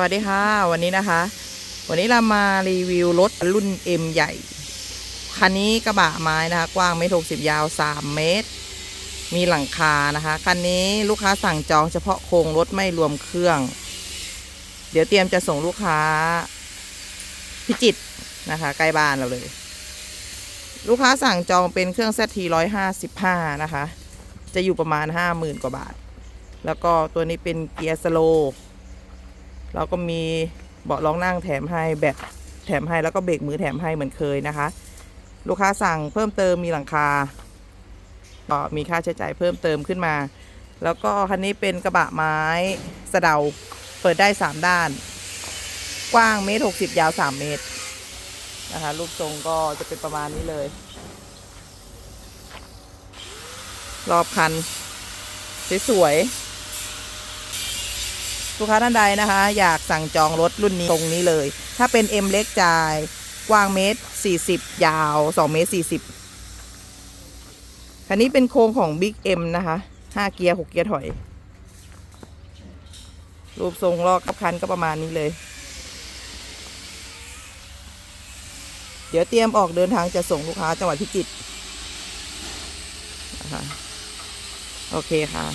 สวัสดีค่ะ วันนี้นะคะ วันนี้เรามารีวิวรถรุ่น M ใหญ่ คันนี้กระบะไม้นะคะ กว้างเมตรหกสิบยาว3เมตร มีหลังคานะคะ คันนี้ลูกค้าสั่งจองเฉพาะโครงรถไม่รวมเครื่อง เดี๋ยวเตรียมจะส่งลูกค้า พิจิตรนะคะ ใกล้บ้านเราเลย ลูกค้าสั่งจองเป็นเครื่อง ZT 155 นะคะ จะอยู่ประมาณ 50,000 กว่าบาท แล้วก็ตัวนี้เป็นเกียร์สโล เราก็มีเบาะรองนั่งแถมให้แบบแถมให้แล้วก็เบรกมือแถมให้เหมือนเคยนะคะ ลูกค้าสั่งเพิ่มเติมมีหลังคาก็มีค่าใช้จ่ายเพิ่มเติมขึ้นมา แล้วก็คันนี้เป็นกระบะไม้สะเดาเปิดได้ 3 ด้าน กว้างเมตรหกสิบยาว 3 เมตรนะคะรูปทรงก็จะเป็นประมาณนี้เลย รอบคันสวยๆ ลูกค้าท่านใดนะคะ อยากสั่งจองรถรุ่นนี้ตรงนี้เลย ถ้าเป็น M เล็กจ่าย กว้างเมตร 40 ยาว 2 เมตร 40คันนี้เป็นโครงของ Big M นะคะ 5 เกียร์ 6 เกียร์ถอย รูปทรงลอกกับคันก็ประมาณนี้เลย เดี๋ยวเตรียมออกเดินทางจะส่งลูกค้าจังหวัดพิจิตรนะคะโอเคค่ะ